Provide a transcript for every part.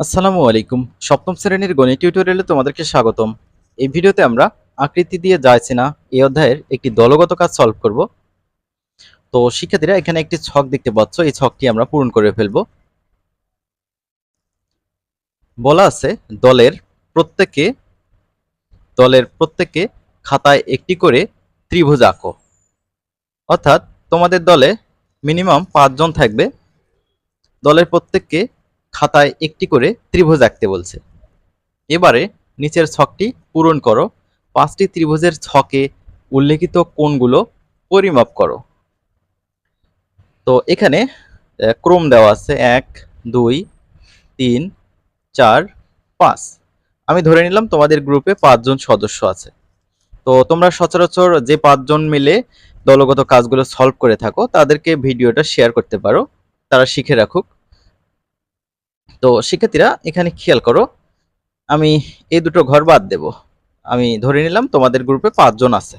আসসালামু আলাইকুম। সপ্তম শ্রেণির গণিত টিউটোরিয়ালে তোমাদেরকে স্বাগতম। এই ভিডিওতে আমরা আকৃতি দিয়ে যাচ্ছে না, এই অধ্যায়ের একটি দলগত কাজ সলভ করব। তো শিক্ষার্থীরা, এখানে একটি ছক দেখতে পাচ্ছ। এই ছকটি আমরা পূরণ করে ফেলব। বলা আছে, দলের প্রত্যেকে দলের প্রত্যেকে খাতায় একটি করে ত্রিভুজ আঁকো। অর্থাৎ তোমাদের দলে মিনিমাম পাঁচজন থাকবে। দলের প্রত্যেককে খাতায় একটি করে ত্রিভুজ আঁকতে বলছে। এবারে নিচের ছকটি পূরণ করো। পাঁচটি ত্রিভুজের ছকে উল্লেখিত কোণগুলো পরিমাপ করো। তো এখানে ক্রম দেওয়া আছে এক, দুই, তিন, চার, পাঁচ। আমি ধরে নিলাম তোমাদের গ্রুপে পাঁচজন সদস্য আছে। তো তোমরা সচরাচর যে পাঁচজন মিলে দলগত কাজগুলো সলভ করে থাকো, তাদেরকে ভিডিওটা শেয়ার করতে পারো। তারা শিখে রাখুক। তো শিক্ষার্থীরা, এখানে খেয়াল করো, আমি এই দুটো ঘর বাদ দেব। আমি ধরে নিলাম তোমাদের গ্রুপে পাঁচজন আছে।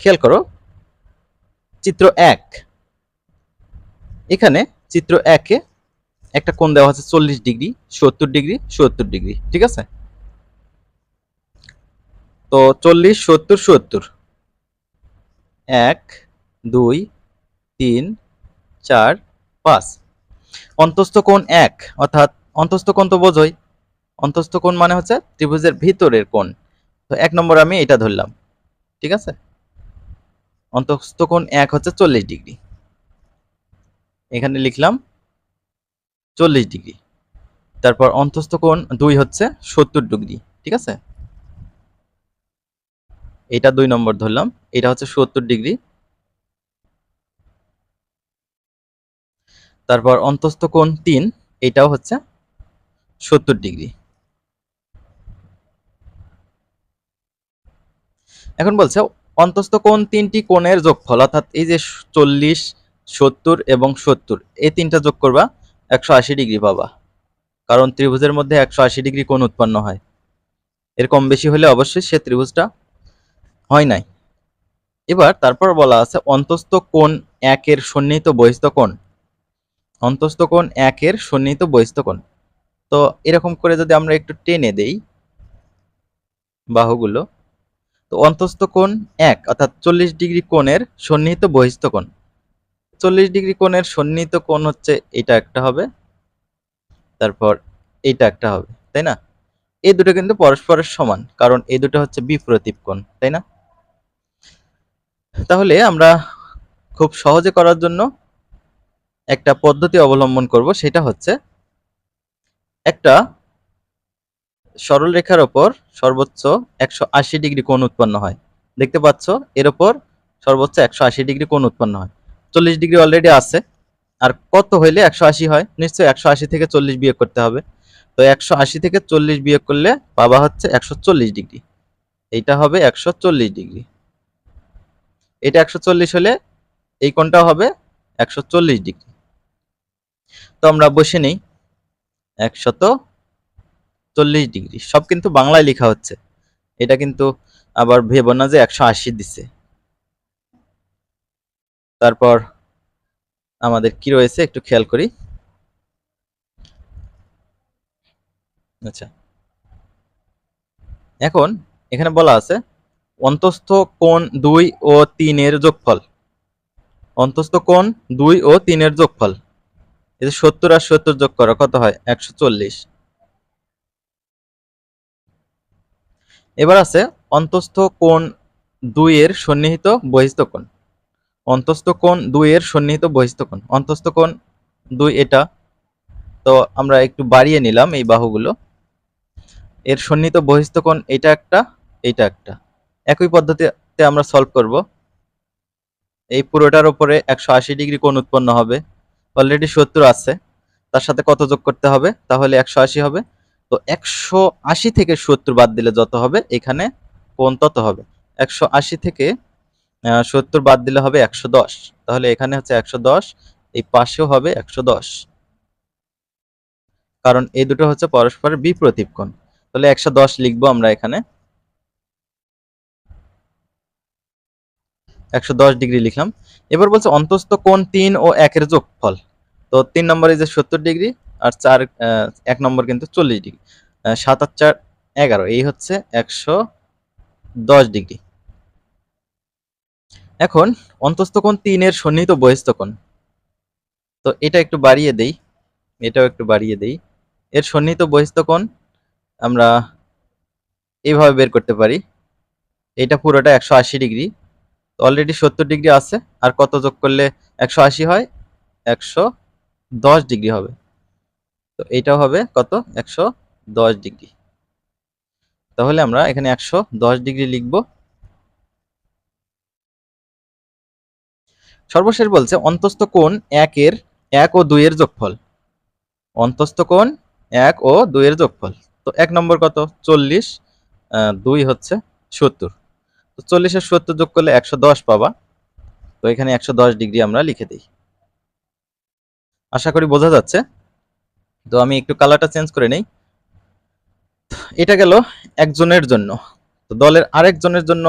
খেয়াল করো, চিত্র এক। এখানে চিত্র একে একটা কোণ দেওয়া আছে চল্লিশ ডিগ্রি, সত্তর ডিগ্রি সত্তর ডিগ্রি, ঠিক আছে? তো চল্লিশ, সত্তর সত্তর। এক, দুই, তিন চার, পাঁচ। অন্তস্থ কোণ এক, অর্থাৎ অন্তস্থ কোণ তো বোঝোই। অন্তস্থ কোণ মানে হচ্ছে ত্রিভুজের ভিতরের কোণ। তো এক নম্বর আমি এটা ধরলাম, ঠিক আছে? অন্তস্থ কোণ এক হচ্ছে চল্লিশ ডিগ্রি। এখানে লিখলাম চল্লিশ ডিগ্রি। তারপর অন্তস্থ কোণ দুই হচ্ছে সত্তর ডিগ্রি, ঠিক আছে? এটা দুই নম্বর ধরলাম, এটা হচ্ছে সত্তর ডিগ্রি। তারপর অন্তস্থ কোণ তিন, এটাও হচ্ছে সত্তর ডিগ্রি। এখন বলছে, অন্তস্থ কোণ তিনটি কোণের যোগফল, অর্থাৎ এই যে চল্লিশ, সত্তর এবং সত্তর, এই তিনটা যোগ করবা, একশো আশি ডিগ্রি পাবা। কারণ ত্রিভুজের মধ্যে একশো আশি ডিগ্রি কোণ উৎপন্ন হয়। এর কম বেশি হলে অবশ্যই সে ত্রিভুজটা হয় নাই। এবার তারপর বলা আছে, অন্তস্থ কোণ একের সন্নিহিত বহিস্থ কোণ অন্তস্থ কোণ একের সন্নিহিত বহিস্থ কোণ। তো এরকম করে যদি আমরা একটু টেনে দেই বাহুগুলো, তো অন্তস্থ কোণ এক, অর্থাৎ চল্লিশ ডিগ্রি কোণের সন্নিহিত বহিস্থ কোণ। চল্লিশ ডিগ্রি কোণের সন্নিহিত কোণ হচ্ছে এটা একটা হবে, তারপর এইটা একটা হবে, তাই না? এই দুটো কিন্তু পরস্পরের সমান, কারণ এই দুটো হচ্ছে বিপ্রতীপ কোণ, তাই না? তাহলে আমরা খুব সহজে করার জন্য একটা পদ্ধতি অবলম্বন করব, সেটা হচ্ছে একটা সরল রেখার ওপর সর্বোচ্চ একশো আশি ডিগ্রি কোণ উৎপন্ন হয়। দেখতে পাচ্ছ, এর ওপর সর্বোচ্চ একশো আশি ডিগ্রি কোণ উৎপন্ন হয়। চল্লিশ ডিগ্রি অলরেডি আছে। আর কত হইলে একশো আশি হয়? নিশ্চয়ই একশো আশি থেকে চল্লিশ বিয়োগ করতে হবে। তো একশো আশি থেকে চল্লিশ বিয়োগ করলে পাবা হচ্ছে একশো চল্লিশ ডিগ্রি। এইটা হবে একশো চল্লিশ ডিগ্রি। এটা একশো চল্লিশ হলে এই কোণটাও হবে একশো চল্লিশ ডিগ্রি। আমরা বসে নেই। একশত চল্লিশ ডিগ্রি। সব কিন্তু বাংলায় লেখা হচ্ছে। এটা কিন্তু আবার ভেব না যে একশো আশি দিচ্ছে তারপর আমাদের কি রয়েছে একটু খেয়াল করি। আচ্ছা। এখন এখানে বলা আছে, অন্তস্থ কোণ দুই ও তিনের যোগফল। অন্তস্থ কোণ দুই ও তিনের যোগফল। যে সত্তর আর সত্তর যোগ করো, কত হয়? একশো চল্লিশ। এবার আছে অন্তস্থ কোণ দুই এর সন্নিহিত বহিস্থ কোণ। অন্তস্থ কোণ দুই এর সন্নিহিত বহিস্থ কোণ। অন্তস্থ কোণ দুই এটা। তো আমরা একটু বাড়িয়ে নিলাম এই বাহুগুলো। এর সন্নিহিত বহিস্থ কোণ এটা একটা এটা একটা। একই পদ্ধতিতে আমরা সলভ করব। এই পুরোটার উপরে একশো আশি ডিগ্রি কোণ উৎপন্ন হবে। অলরেডি সত্তর আছে। তার সাথে কত যোগ করতে হবে? তাহলে একশো আশি হবে। তো একশো আশি থেকে সত্তর বাদ দিলে যত হবে? এখানে কোন তত হবে। একশো আশি থেকে সত্তর বাদ দিলে হবে একশো দশ। তাহলে এখানে হচ্ছে একশো দশ, এই পাশেও হবে একশো দশ। কারণ এই দুটো হচ্ছে পরস্পরের বিপ্রতীপ তাহলে একশো দশ লিখব আমরা এখানে। একশো দশ ডিগ্রি লিখলাম। এবার বলছে অন্তস্থ কোণ তিন ও একের যোগফল। তো তিন নম্বরে যে সত্তর ডিগ্রি আর চার এক নম্বর কিন্তু চল্লিশ ডিগ্রি। সাত আর চার এগারো, এই হচ্ছে একশো দশ ডিগ্রি। এখন অন্তস্থ কোণ তিনের সন্নিহিত বহিস্থ কোণ। তো এটা একটু বাড়িয়ে দেই, এটাও একটু বাড়িয়ে দেই। এর সন্নিহিত বহিস্থ কোণ আমরা এইভাবে বের করতে পারি। এটা পুরোটা একশো আশি ডিগ্রি। অলরেডি সত্তর ডিগ্রি আছে, আর কত যোগ করলে একশো আশি হয়? একশো দশ ডিগ্রি হবে। তো এইটাও হবে কত? একশো দশ ডিগ্রি তাহলে আমরা এখানে একশো দশ ডিগ্রি লিখব। সর্বশেষ বলছে, অন্তস্থ কোণ একের, এক ও দুইয়ের যোগফল। অন্তস্থ কোণ এক ও দুইয়ের যোগফল। তো এক নম্বর কত? চল্লিশ দুই হচ্ছে সত্তর। তো চল্লিশের সত্তর যোগ করলে একশো দশ পাবা। তো এখানে একশো দশ ডিগ্রি আমরা লিখে দিই। আশা করি বোঝা যাচ্ছে। তো আমি একটু কালারটা চেঞ্জ করে নেই। এটা গেল একজনের জন্য। তো দলের আরেকজনের জন্য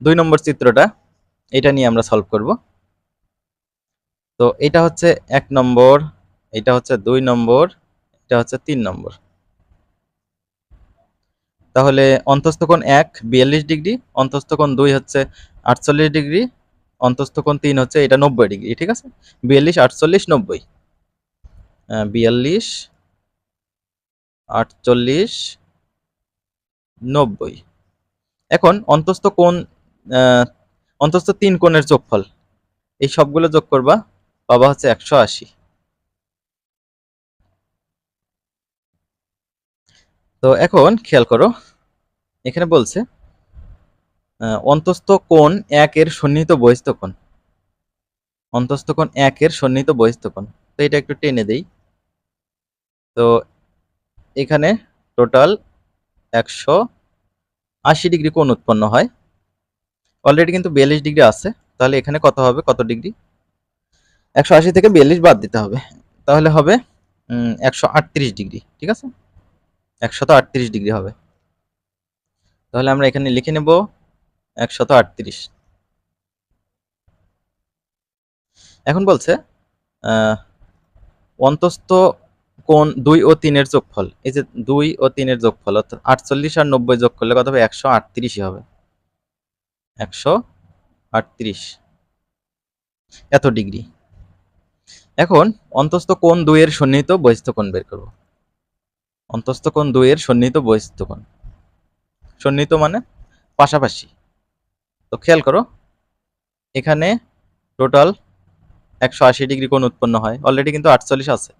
দুই নম্বর চিত্রটা, এটা নিয়ে আমরা সলভ করব। তো এটা হচ্ছে এক নম্বর, এটা হচ্ছে দুই নম্বর, এটা হচ্ছে তিন নম্বর। তাহলে অন্তস্থ কোণ এক, বিয়াল্লিশ ডিগ্রি অন্তস্থ কোণ দুই হচ্ছে আটচল্লিশ ডিগ্রি অন্তস্থ কোণ তিন হচ্ছে এটা নব্বই ডিগ্রি, ঠিক আছে? বিয়াল্লিশ, আটচল্লিশ, নব্বই। বিয়াল্লিশ, আটচল্লিশ, নব্বই। এখন অন্তস্থ কোণ অন্তস্থ তিন কোণের যোগফল, এই সবগুলো যোগ করবা, পাবা হচ্ছে একশো আশি। তো এখন খেয়াল করো, এখানে বলছে অন্তস্থ কোণ একের সন্নিহিত বহিস্থ কোণ। অন্তস্থ কোণ একের সন্নিহিত বহিস্থ কোণ। তো এটা একটু টেনে দেই। তো এখানে টোটাল একশো আশি ডিগ্রি কোণ উৎপন্ন হয়। অলরেডি কিন্তু বিয়াল্লিশ ডিগ্রি আছে। তাহলে এখানে কত হবে? কত ডিগ্রি? একশো আশি থেকে বিয়াল্লিশ বাদ দিতে হবে। তাহলে হবে একশো আটত্রিশ ডিগ্রি। ঠিক আছে? একশত আটত্রিশ ডিগ্রি হবে। তাহলে আমরা এখানে লিখে নেব একশত আটত্রিশ। এখন বলছে অন্তস্থ কোন দুই ও তিনের যোগফল। এই যে দুই ও তিনের যোগফল, অর্থাৎ আটচল্লিশ আর নব্বই যোগ করলে কত হবে? একশো আটত্রিশই হবে। একশো আটত্রিশ। এত ডিগ্রি। এখন অন্তস্থ কোন দুইয়ের সন্নিহিত বহিস্থ কোণ বের করব। অন্তস্থ কোণ দুইয়ের সন্নিহিত বহিস্থ কোণ সন্নিহিত মানে পাশাপাশি। তো খেয়াল করো, এখানে টোটাল একশো আশি ডিগ্রি কোণ উৎপন্ন হয়। অলরেডি কিন্তু আটচল্লিশ আছে।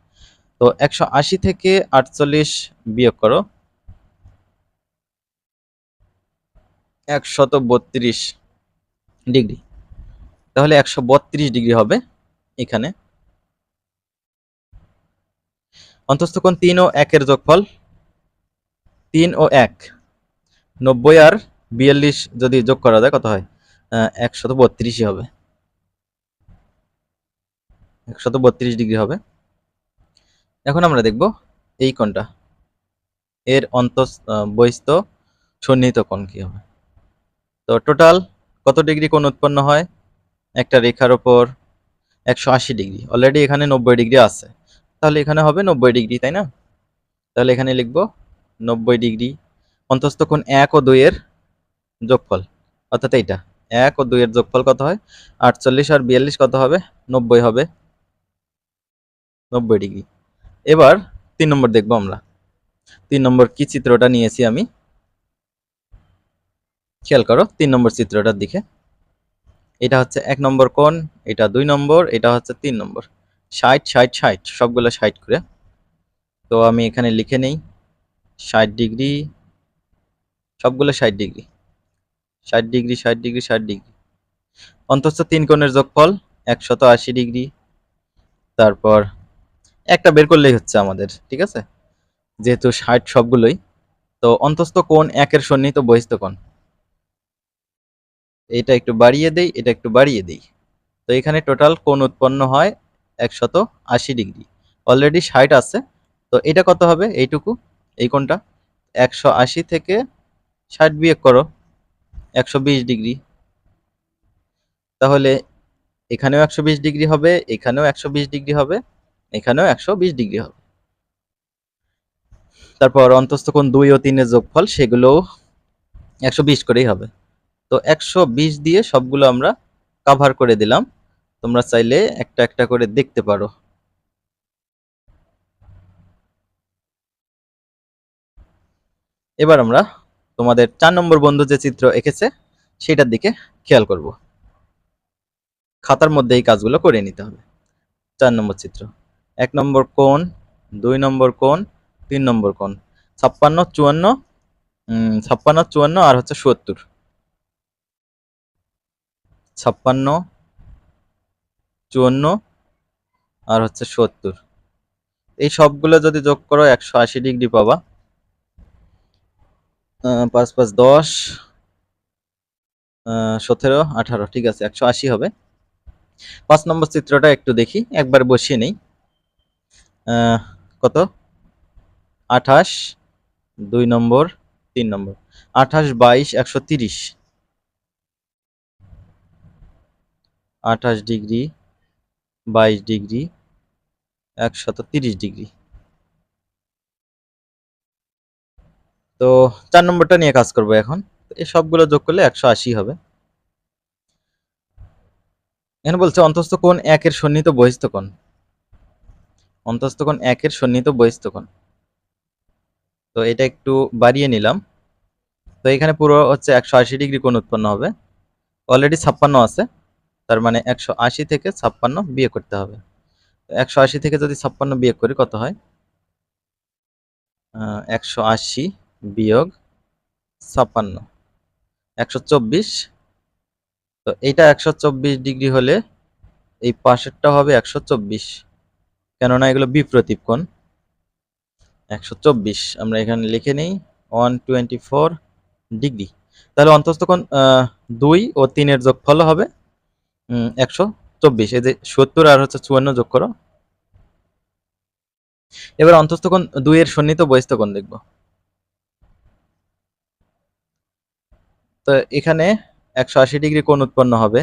তো একশো আশি থেকে আটচল্লিশ বিয়োগ করো, একশত বত্রিশ ডিগ্রি। তাহলে একশো বত্রিশ ডিগ্রি হবে এখানে। অন্তস্থ কোণ তিন ও একের যোগফল তিন ও এক। নব্বই আর বিয়াল্লিশ যদি যোগ করা যায়, কত হয়? একশত বত্রিশই হবে। একশত বত্রিশ ডিগ্রি হবে। এখন আমরা দেখব এই কোণটা। এর অন্ত বহিস্থ সন্নিহিত কোণ কি হবে? তো টোটাল কত ডিগ্রি কোণ উৎপন্ন হয়? একটা রেখার ওপর একশো আশি ডিগ্রি। অলরেডি এখানে নব্বই ডিগ্রি আছে। তাহলে এখানে হবে নব্বই ডিগ্রি, তাই না? তাহলে এখানে লিখব নব্বই ডিগ্রি অন্তস্থ কোণ এক ও দুইয়ের যোগফল। অর্থাৎ এইটা, এক ও দুইয়ের যোগফল কত হয়? আটচল্লিশ আর বিয়াল্লিশ কত হবে? নব্বই হবে। নব্বই ডিগ্রি। এবার তিন নম্বর দেখব আমরা। তিন নম্বর কি চিত্রটা নিয়েছি আমি? খেয়াল করো, তিন নম্বর চিত্রটার দিকে। এটা হচ্ছে এক নম্বর কোণ, এটা দুই নম্বর, এটা হচ্ছে তিন নম্বর। ষাট ষাট ষাট সবগুলো ষাট করে। তো আমি এখানে লিখে নেই ষাট ডিগ্রি সবগুলো ষাট ডিগ্রি ষাট ডিগ্রি ষাট ডিগ্রি ষাট ডিগ্রি অন্তস্থ তিন কোণের যোগফল একশত আশি ডিগ্রি তারপর একটা বের করলেই হচ্ছে আমাদের, ঠিক আছে? যেহেতু ষাট সবগুলোই, তো অন্তস্থ কোণ একের সন্নিহিত বহিস্থ কোণ। এটা একটু বাড়িয়ে দেই, এটা একটু বাড়িয়ে দেই। তো এখানে টোটাল কোণ উৎপন্ন হয় একশত আশি ডিগ্রি। অলরেডি ষাট আছে, তো এটা কত হবে এইটুকু? এই কোণটা। একশো আশি থেকে ষাট বিয়োগ করো, একশো বিশ ডিগ্রি। তাহলে এখানেও একশো বিশ ডিগ্রি হবে, এখানেও একশো বিশ ডিগ্রি হবে, এখানেও একশো বিশ ডিগ্রি হবে। তারপর অন্তস্থ কোণ দুই ও তিনের যোগফল, সেগুলোও একশো বিশ করেই হবে। তো একশো বিশ দিয়ে সবগুলো আমরা কাভার করে দিলাম। তোমরা চাইলে একটা একটা করে দেখতে পারো। এবার আমরা তোমাদের চার নম্বর বন্ধু যে চিত্র এঁকেছে, সেটার দিকে খেয়াল করব। খাতার মধ্যে এই কাজগুলো করে নিতে হবে। চার নম্বর চিত্র। এক নম্বর কোণ, দুই নম্বর কোণ, তিন নম্বর কোণ। ছাপ্পান্ন, চুয়ান্ন ছাপ্পান্ন, চুয়ান্ন আর হচ্ছে সত্তর। ছাপ্পান্ন চুয়ান্ন আর হচ্ছে সত্তর। এই সবগুলো যদি যোগ করো, একশো আশি ডিগ্রি পাবা। পাঁচ পাঁচ দশ সতেরো, আঠারো, ঠিক আছে, একশো আশি হবে। পাঁচ নম্বর চিত্রটা একটু দেখি, একবার বসিয়ে নেই। কত? আঠাশ, দুই নম্বর, তিন নম্বর। আঠাশ, বাইশ, একশো তিরিশ। আঠাশ ডিগ্রি বাইশ ডিগ্রি, একশত তিরিশ ডিগ্রি। তো চার নম্বরটা নিয়ে কাজ করব এখন। এই সবগুলো যোগ করলে একশো আশি হবে। এখানে বলছে, অন্তস্থ কোণ একের সন্নিহিত বহিস্থ কোণ। অন্তস্থ কোণ একের সন্নিহিত বহিস্থ কোণ। তো এটা একটু বাড়িয়ে নিলাম। তো এখানে পুরো হচ্ছে একশো আশি ডিগ্রি কোণ উৎপন্ন হবে। অলরেডি ছাপ্পান্ন আছে। তার মানে একশো আশি থেকে ছাপ্পান্ন বিয়ে করতে হবে। একশো আশি থেকে যদি ছাপ্পান্ন বিয়োগ করি, কত হয়? একশো আশি বিয়োগ ছাপ্পান্ন। একশো চব্বিশ, তো এইটা একশো চব্বিশ ডিগ্রি হলে এই পাশেরটা হবে একশো চব্বিশ। কেননা এগুলো বিপ্রতীপ কোণ। একশো চব্বিশ, আমরা এখানে লিখে নিই ওয়ান টোয়েন্টি ফোর ডিগ্রি। তাহলে অন্তস্থ দুই ও তিনের যোগফল হবে একশো চব্বিশ। এই যে সত্তর আর হচ্ছে চুয়ান্ন যোগ করো। এবার অন্তস্থ কোণ দুইয়ের সন্নিহিত কোণ দেখব। তো এখানে একশো আশি ডিগ্রি কোণ উৎপন্ন হবে।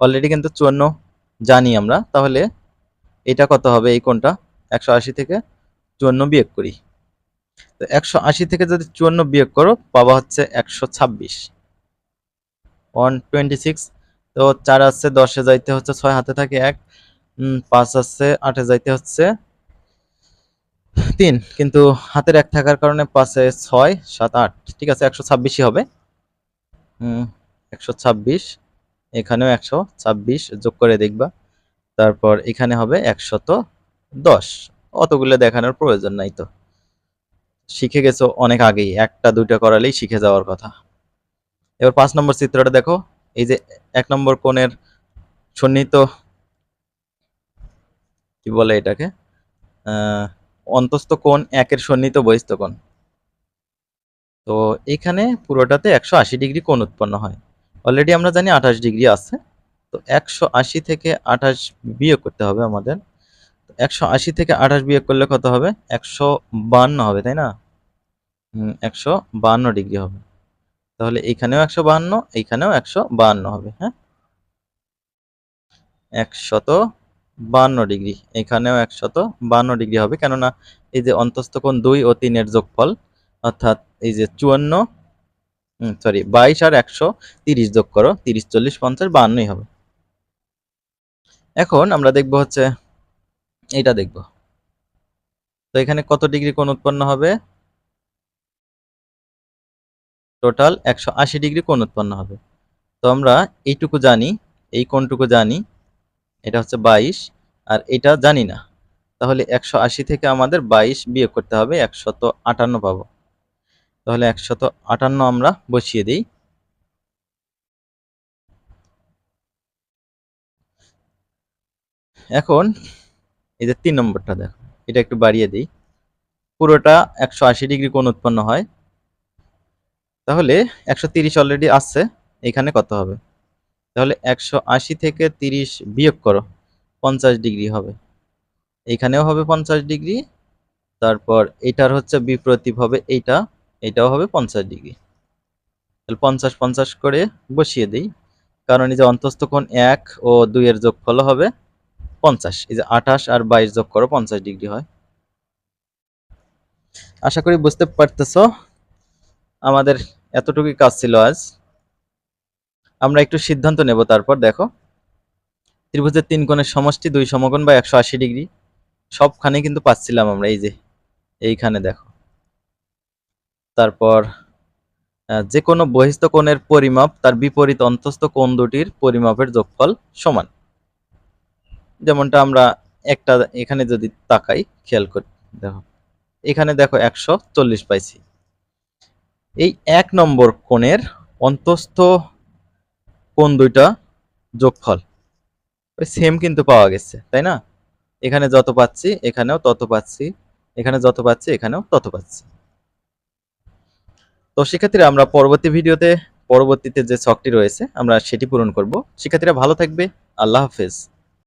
অলরেডি কিন্তু চুয়ান্ন জানি আমরা। তাহলে এটা কত হবে? এই কোণটা একশো আশি থেকে চুয়ান্ন বিয়োগ করি। তো একশো আশি থেকে যদি চুয়ান্ন বিয়োগ করো পাবা হচ্ছে একশো ছাব্বিশ। ওয়ান টোয়েন্টি সিক্স তো চার আছে, দশে যাইতে হচ্ছে, ছয় হাতে থাকে এক পাঁচ আছে, আটে যাইতে হচ্ছে তিন। কিন্তু হাতের এক থাকার কারণে পাঁচে ছয়, সাত, আট, ঠিক আছে, একশো ছাব্বিশই হবে। একশো ছাব্বিশ, এখানেও একশো ছাব্বিশ, যোগ করে দেখবা। তারপর এখানে হবে একশত দশ। অতগুলো দেখানোর প্রয়োজন নাই তো। শিখে গেছো অনেক আগেই, একটা দুইটা করালেই শিখে যাওয়ার কথা। এবার পাঁচ নম্বর চিত্রটা দেখো। এই যে এক নম্বর কোণের সন্নিহিত, কি বলে এটাকে? অন্তস্থ কোণ একের সন্নিহিত বহিস্থ কোণ। তো এখানে পুরোটাতে একশো আশি ডিগ্রি কোণ উৎপন্ন হয়। অলরেডি আমরা জানি আঠাশ ডিগ্রি আছে। তো একশো আশি থেকে আঠাশ বিয়োগ করতে হবে আমাদের। একশো আশি থেকে আঠাশ বিয়োগ করলে কত হবে? একশো বান্ন হবে, তাই না? একশো বান্ন ডিগ্রি হবে। তাহলে এখানেও একশো বাহান্ন, এইখানেও একশো বাহান্ন হবে হ্যাঁ? একশত বান্ন ডিগ্রি, এখানেও একশত বান্ন ডিগ্রি হবে, কেননা এই যে অন্তস্থ কোণ দুই ও তিনের যোগফল, অর্থাৎ এই যে চুয়ান্ন সরি বাইশ আর একশো তিরিশ যোগ করো, তিরিশ, চল্লিশ, পঞ্চাশ, বাহান্নই হবে। এখন আমরা দেখব হচ্ছে এটা দেখব। তো এখানে কত ডিগ্রি কোণ উৎপন্ন হবে? টোটাল একশো আশি ডিগ্রি কোণ উৎপন্ন হবে। তো আমরা এইটুকু জানি, এই কোণটুকু জানি, এটা হচ্ছে বাইশ, আর এটা জানি না। তাহলে একশো আশি থেকে আমাদের বাইশ বিয়োগ করতে হবে একশত আটান্ন পাবো। তাহলে একশত আটান্ন আমরা বসিয়ে দিই। এখন এই যে তিন নম্বরটা দেখো, এটা একটু বাড়িয়ে দিই। পুরোটা একশো আশি ডিগ্রি কোণ উৎপন্ন হয় তাহলে একশো তিরিশ অলরেডি আসছে এখানে কত হবে? তাহলে একশো আশি থেকে তিরিশ বিয়োগ করো, পঞ্চাশ ডিগ্রি হবে। এইখানেও হবে পঞ্চাশ ডিগ্রি, তারপর এটার হচ্ছে বিপ্রতীপ হবে এইটা, এটাও হবে পঞ্চাশ ডিগ্রি। তাহলে পঞ্চাশ পঞ্চাশ করে বসিয়ে দিই, কারণ এই যে অন্তস্থ কোণ এক ও দুইয়ের যোগফল হবে পঞ্চাশ, এই যে আঠাশ আর বাইশ যোগ করো, পঞ্চাশ ডিগ্রি হয়। আশা করি বুঝতে পারতেছো। আমাদের এতটুকুই কাজ ছিল আজ। আমরা একটু সিদ্ধান্ত নেব তারপর, দেখো। ত্রিভুজের তিন কোণের সমষ্টি দুই সমকোণ বা একশো আশি ডিগ্রি। সবখানে কিন্তু পাচ্ছিলাম আমরা, এই যে, এইখানে দেখো। তারপর যে কোনো বহিস্থ কোণের পরিমাপ তার বিপরীত অন্তস্থ কোণ দুটির পরিমাপের যোগফল সমান। যেমনটা আমরা একটা এখানে যদি তাকাই, খেয়াল করি, দেখো। এখানে দেখো একশো চল্লিশ পাইছি। এই এক নম্বর কোণের অন্তস্থ কোণ দুইটা যোগফল। ওই সেম কিন্তু পাওয়া গেছে, তাই না? এখানে যত পাচ্ছি, এখানেও তত পাচ্ছি, এখানে যত পাচ্ছি, এখানেও তত পাচ্ছি। তো শিক্ষার্থীরা, আমরা পরবর্তী ভিডিওতে, পরবর্তীতে যে ছকটি রয়েছে, আমরা সেটি পূরণ করব। শিক্ষার্থীরা ভালো থাকবে, আল্লাহ হাফেজ।